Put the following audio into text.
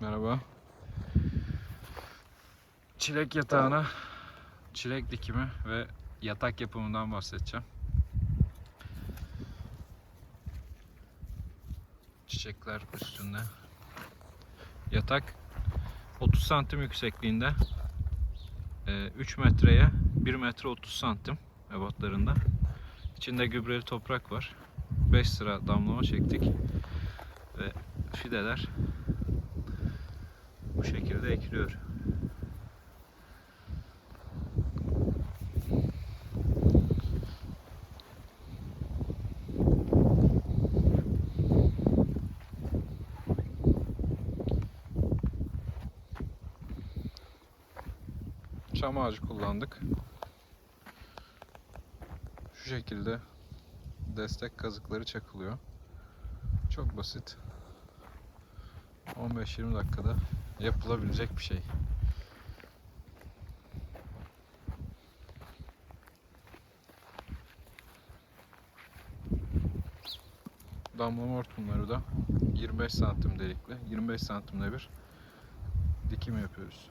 Merhaba. Çilek yatağına çilek dikimi ve yatak yapımından bahsedeceğim. Çiçekler üstünde. Yatak 30 santim yüksekliğinde. Ee, 3 metreye 1 metre 30 santim ebatlarında. İçinde gübreli toprak var. 5 sıra damlama çektik. Ve fideler bu şekilde ekliyor. Çam ağacı kullandık. Şu şekilde destek kazıkları çakılıyor. Çok basit. 15-20 dakikada yapılabilecek bir şey. Damlama hortumları da 25 santim delikli. 25 santimde bir dikim yapıyoruz.